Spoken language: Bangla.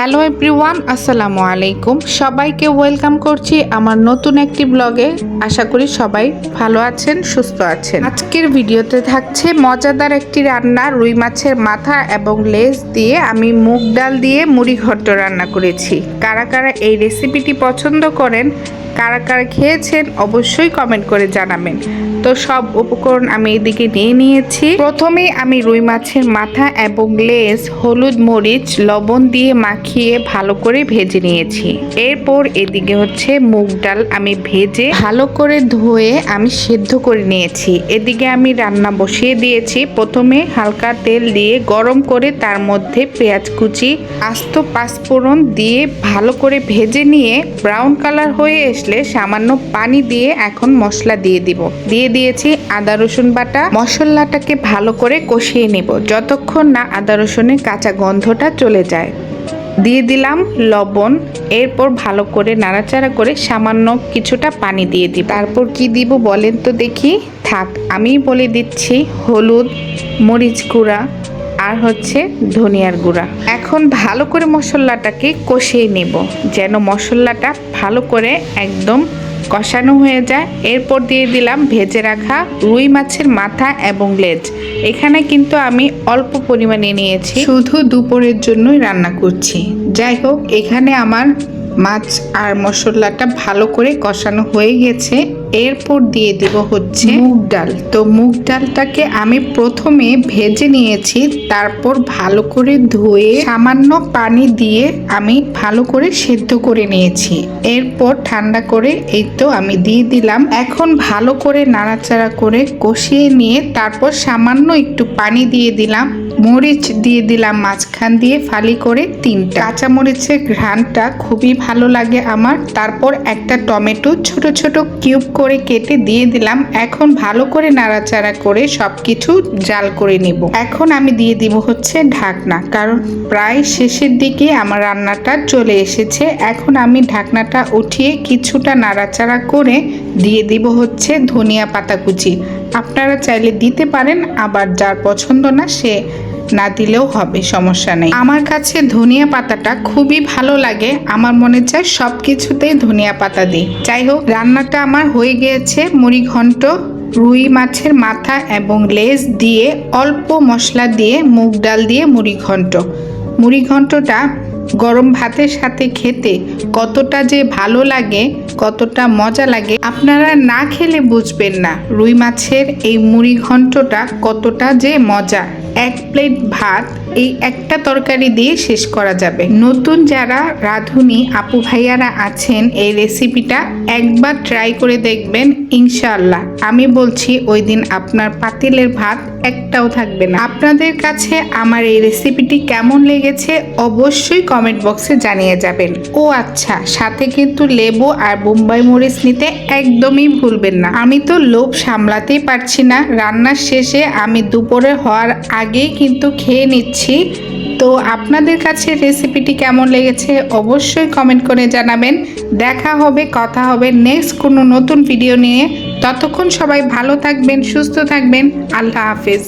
হ্যালো এভরিওয়ান, আসসালামু আলাইকুম। সবাইকে ওয়েলকাম করছি আমার নতুন একটি ব্লগে। আশা করি সবাই ভালো আছেন, সুস্থ আছেন। আজকের ভিডিওতে থাকছে মজাদার একটি রান্না, রুই মাছের মাথা এবং লেজ দিয়ে আমি মুগ ডাল দিয়ে মুড়ি ঘট্ট রান্না করেছি। কারা কারা এই রেসিপিটি পছন্দ করেন কারা কারা খেয়েছেন অবশ্যই কমেন্ট করে জানাবেন। তো সব উপকরণ আমি এদিকে নিয়ে নিয়েছি। প্রথমেই আমি রুই মাছের মাথা এবং লেজ, হলুদ মরিচ, লবণ দিয়ে মাখিয়ে ভালো করে ভেজে নিয়েছি। এরপর এদিকে হচ্ছে মুগ ডাল আমি ভেজে ভালো করে ধুয়ে আমি সেদ্ধ করে নিয়েছি। এদিকে আমি রান্না বসিয়ে দিয়েছি। প্রথমে হালকা তেল দিয়ে গরম করে তার মধ্যে পেঁয়াজ কুচি, আস্ত পাঁচফোড়ন দিয়ে ভালো করে ভেজে নিয়ে ব্রাউন কালার হয়ে আসলে সামান্য পানি দিয়ে এখন মশলা দিয়ে দিব। দিয়ে দিয়েছি আদা, রসুন বাটা। মশলাটাকে ভালো করে কষিয়ে নেব। যতক্ষণ না আদা, রসুনের কাঁচা গন্ধটা চলে যায়। দিয়ে দিলাম লবণ। এরপর ভালো করে নাড়াচাড়া করে সামান্য কিছুটা পানি দিয়ে দিই তারপর কি দিব বলেন তো দেখি। থাক আমি বলে দিচ্ছি হলুদ, মরিচ গুঁড়া। আর হচ্ছে ধনিয়ার গুঁড়া। এখন ভালো করে মশলাটাকে কষিয়ে নেব, যেন মশলাটা ভালো করে একদম কষানো হয়ে যায়। এরপর দিয়ে দিলাম ভেজে রাখা রুই মাছের মাথা এবং লেজ। এখানে কিন্তু আমি অল্প পরিমাণে নিয়েছি, শুধু দুপুরের জন্যই রান্না করছি। যাই হোক, এখানে আমার মাছ আর মশলাটা ভালো করে কষানো হয়ে গেছে। এরপর দিয়ে দিব হচ্ছে মুগ ডাল। তো মুগ ডালটাকে আমি প্রথমে ভেজে নিয়েছি তারপর ভালো করে ধুয়ে সামান্য পানি দিয়ে আমি ভালো করে সেদ্ধ করে নিয়েছি। এরপর ঠান্ডা করে এই তো আমি দিয়ে দিলাম। এখন ভালো করে নাড়াচাড়া করে কষিয়ে নিয়ে তারপর সামান্য একটু পানি দিয়ে দিলাম। মরিচ দিয়ে দিলাম মাঝখান দিয়ে ফালি করে তিনটা। কাঁচা মরিচের ঘ্রাণটা খুবই ভালো লাগে আমার। তারপর একটা টমেটো ছোট ছোট কিউব করে কেটে দিয়ে দিলাম। এখন ভালো করে নাড়াচাড়া করে সবকিছু জাল করে নিব। এখন আমি দিয়ে দিব হচ্ছে ঢাকনা, কারণ প্রায় শেষের দিকে আমার রান্নাটা চলে এসেছে। এখন আমি ঢাকনাটা উঠিয়ে কিছুটা নাড়াচাড়া করে দিয়ে দিব হচ্ছে ধনিয়া পাতা কুচি। আপনারা চাইলে দিতে পারেন, আবার যার পছন্দ না সে না দিলেও হবে, সমস্যা নেই। আমার কাছে ধনিয়া পাতাটা খুবই ভালো লাগে। আমার মনে চায় সব কিছুতেই ধনিয়া পাতা দিই। যাই হোক, রান্নাটা আমার হয়ে গিয়েছে। মুড়ি ঘন্ট, রুই মাছের মাথা এবং লেজ দিয়ে অল্প মশলা দিয়ে মুগ ডাল দিয়ে মুড়ি ঘন্ট। মুড়ি ঘন্টটা গরম ভাতের সাথে খেতে কতটা যে ভালো লাগে, কতটা মজা লাগে, আপনারা না খেলে বুঝবেন না। রুই মাছের এই মুড়ি ঘন্টটা কতটা যে মজা। এক প্লেট ভাত এই একটা তরকারি দিয়ে শেষ করা যাবে। নতুন যারা রাঁধুনি আপু ভাইয়ারা আছেন, এই রেসিপিটা একবার ট্রাই করে দেখবেন ইনশাল্লাহ আমি বলছি ওই দিন আপনার পাতিলের ভাত একটাও থাকবে না। আপনাদের কাছে আমার এই রেসিপিটি কেমন লেগেছে অবশ্যই কমেন্ট বক্সে জানিয়ে যাবেন। ও আচ্ছা সাথে কিন্তু লেবু আর বোম্বাই মরিচ নিতে একদমই ভুলবেন না। আমি তো লোভ সামলাতেই পারছি না। রান্নার শেষে আমি দুপুরে হওয়ার আগেই কিন্তু খেয়ে নিচ্ছি। তো আপনাদের কাছে রেসিপিটি কেমন লেগেছে অবশ্যই কমেন্ট করে জানাবেন। দেখা হবে, কথা হবে নেক্সট কোনো নতুন ভিডিও নিয়ে। ততক্ষণ সবাই ভালো থাকবেন, সুস্থ থাকবেন। আল্লাহ হাফেজ।